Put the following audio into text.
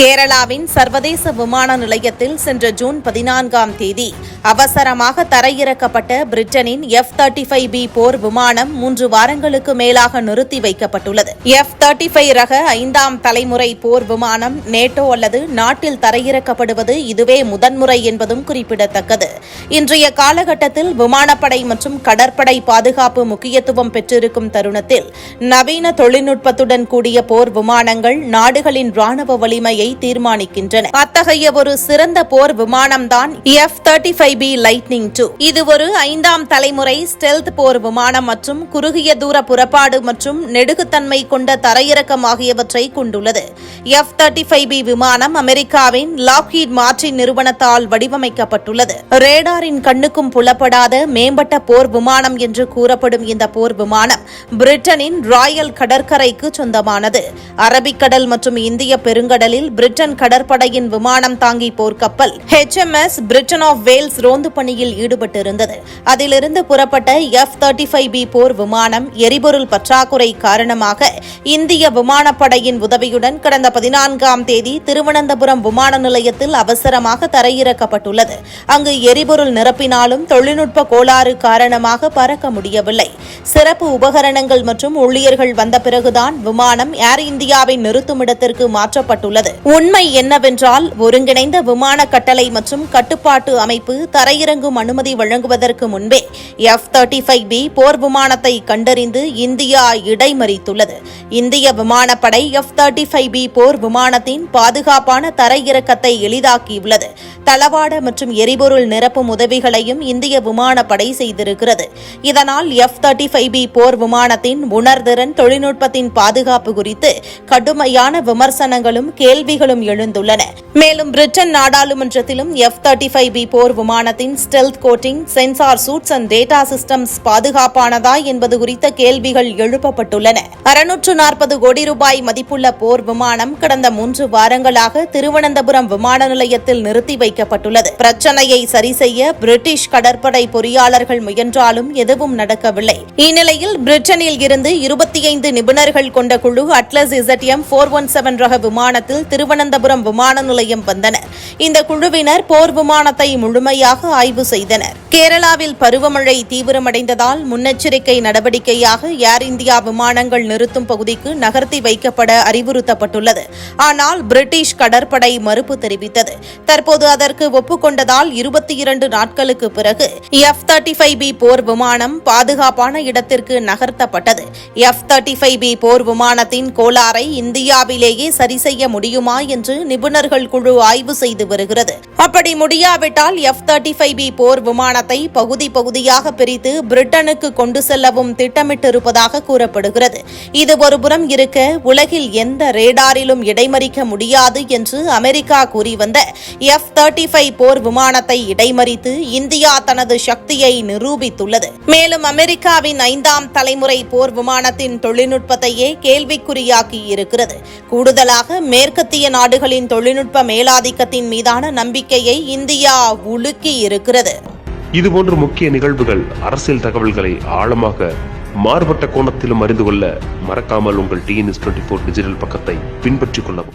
கேரளாவின் சர்வதேச விமான நிலையத்தில் சென்ற ஜூன் பதினான்காம் தேதி அவசரமாக தரையிறக்கப்பட்ட பிரிட்டனின் எஃப் தேர்ட்டி ஃபைவ் பி போர் விமானம் மூன்று வாரங்களுக்கு மேலாக நிறுத்தி வைக்கப்பட்டுள்ளது. எஃப் தேர்ட்டி ஃபைவ் ரக ஐந்தாம் தலைமுறை போர் விமானம் நேட்டோ அல்லது நாட்டில் தரையிறக்கப்படுவது இதுவே முதன்முறை என்பதும் குறிப்பிடத்தக்கது. இன்றைய காலகட்டத்தில் விமானப்படை மற்றும் கடற்படை பாதுகாப்பு முக்கியத்துவம் பெற்றிருக்கும் தருணத்தில் நவீன தொழில்நுட்பத்துடன் கூடிய போர் விமானங்கள் நாடுகளின் ராணுவ வலிமையை தீர்மானிக்கின்றன அத்தகைய ஒரு சிறந்த போர் விமானம்தான் F thirty five B lightning two இது ஒரு ஐந்தாம் தலைமுறை ஸ்டெல்த் போர் விமானம் மற்றும் குறுகிய தூர புறப்பாடு மற்றும் நெடுகுத்தன்மை கொண்ட தரையிறக்கம் ஆகியவற்றை கொண்டுள்ளது. எஃப் தேர்ட்டி ஃபைவ் பி விமானம் அமெரிக்காவின் லாக்ஹீட் மார்டின் நிறுவனத்தால் வடிவமைக்கப்பட்டுள்ளது. ரேடாரின் கண்ணுக்கும் புலப்படாத மேம்பட்ட போர் விமானம் என்று கூறப்படும் இந்த போர் விமானம் பிரிட்டனின் ராயல் கடற்கரைக்கு சொந்தமானது. அரபிக்கடல் மற்றும் இந்திய பெருங்கடலில் பிரிட்டன் கடற்படையின் விமானம் தாங்கி போர்க்கப்பல் H M S Britain of Wales ரோந்து பணியில் ஈடுபட்டிருந்தது. அதிலிருந்து புறப்பட்ட எஃப் தேர்ட்டி ஃபைவ் பி போர் விமானம் எரிபொருள் பற்றாக்குறை காரணமாக இந்திய விமானப்படையின் உதவியுடன் கடந்த பதினான்காம் தேதி திருவனந்தபுரம் விமான நிலையத்தில் அவசரமாக தரையிறக்கப்பட்டுள்ளது. அங்கு எரிபொருள் நிரப்பினாலும் தொழில்நுட்ப கோளாறு காரணமாக பறக்க முடியவில்லை. சிறப்பு உபகரணங்கள் மற்றும் ஊழியர்கள் வந்த பிறகுதான் விமானம் ஏர் இந்தியாவின் நிறுத்துமிடத்திற்கு மாற்றப்பட்டுள்ளது. உண்மை என்னவென்றால் ஒருங்கிணைந்த விமான கட்டளை மற்றும் கட்டுப்பாட்டு அமைப்பு தரையிறங்கும் அனுமதி வழங்குவதற்கு முன்பே எஃப் தேர்ட்டி ஃபைவ் பி போர் விமானத்தை கண்டறிந்து இந்தியா இடைமறித்துள்ளது. இந்திய விமானப்படை எஃப் தேர்ட்டி ஃபைவ் பி போர் விமானத்தின் பாதுகாப்பான தரையிறக்கத்தை எளிதாக்கியுள்ளது. தளவாட மற்றும் எரிபொருள் நிரப்பும் உதவிகளையும் இந்திய விமானப்படை செய்திருக்கிறது. இதனால் எஃப் தேர்ட்டி ஃபைவ் பி போர் விமானத்தின் உணர்திறன் தொழில்நுட்பத்தின் பாதுகாப்பு குறித்து கடுமையான விமர்சனங்களும் கேள்விகளும் எழுந்துள்ளன. மேலும் பிரிட்டன் நாடாளுமன்றத்திலும் எஃப் தேர்ட்டி ஃபைவ் பி போர் விமானத்தின் stealth coating sensor suits and data systems பாதுகாப்பானதா என்பது குறித்த கேள்விகள் எழுப்பப்பட்டுள்ளன. அறுநூற்று நாற்பது கோடி ரூபாய் மதிப்புள்ள போர் விமானம் கடந்த மூன்று வாரங்களாக திருவனந்தபுரம் விமான நிலையத்தில் நிறுத்தி வைக்கப்பட்டுள்ளது பிரச்சனையை சரி செய்ய பிரிட்டிஷ் கடற்படை பொறியாளர்கள் முயன்றாலும் எதுவும் நடக்கவில்லை. இந்நிலையில் பிரிட்டனில் இருந்து இருபத்தி ஐந்து நிபுணர்கள் கொண்ட குழு Atlas ZM four one seven ரக விமானத்தில் திருவனந்தபுரம் விமான நிலையம் வந்தனர். இந்த குழுவினர் போர் விமானத்தை முழுமையாக ஆய்வு செய்தனர். கேரளாவில் பருவமழை தீவிரமடைந்ததால் முன்னெச்சரிக்கை நடவடிக்கையாக ஏர் இந்தியா விமானங்கள் நிறுத்தும் பகுதிக்கு நகர்த்தி வைக்கப்பட அறிவுறுத்தப்பட்டுள்ளது. ஆனால் பிரிட்டிஷ் கடற்படை மறுப்பு தெரிவித்தது. தற்போது அதற்கு ஒப்புக்கொண்டதால் இருபத்தி இரண்டு நாட்களுக்கு பிறகு எஃப் தேர்ட்டி ஃபைவ் பி போர் விமானம் பாதுகாப்பான இடத்திற்கு நகர்த்தப்பட்டது. எஃப் தேர்ட்டி ஃபைவ் பி போர் விமானத்தின் கோளாறை இந்தியாவிலேயே சரி செய்ய முடியுமா என்று நிபுணர்கள் குழு ஆய்வு செய்து வருகிறது. அப்படி முடியாவிட்டால் எஃப் தேர்ட்டி ஃபைவ் பி போர் விமானத்தை பகுதி பகுதியாக பிரித்து பிரிட்டனுக்கு கொண்டு செல்லவும் திட்டமிட்டிருப்பதாக கூறப்படுகிறது. இது ஒருபுறம் இருக்க உலகில் எந்த ரேடாரிலும் இடைமறிக்க முடியாது என்று அமெரிக்கா கூறி வந்த எஃப் தேர்ட்டி தேர்ட்டி ஃபைவ் போர் விமானத்தை இடைமறித்து இந்தியா தனது சக்தியை நிரூபித்துள்ளது. மேலும் அமெரிக்காவின் ஐந்தாம் தலைமுறை போர் விமானத்தின் தொழில்நுட்பத்தையே கேள்விக்குறியாக்கி இருக்கிறது. கூடுதலாக மேற்கத்திய நாடுகளின் தொழில்நுட்ப மேலாதிக்கத்தின் மீதான நம்பிக்கையை இந்தியா உலுக்கி இருக்கிறது. இதுபோன்ற முக்கிய நிகழ்வுகள் அரசியல் தகவல்களை ஆழமாக மாறுபட்ட கோணத்திலும் அறிந்து கொள்ள மறக்காமல் உங்கள் டிஎன்எஸ் டுவெண்ட்டி ஃபோர் டிஜிட்டல் பக்கத்தை பின்பற்றிக் கொள்ளவும்.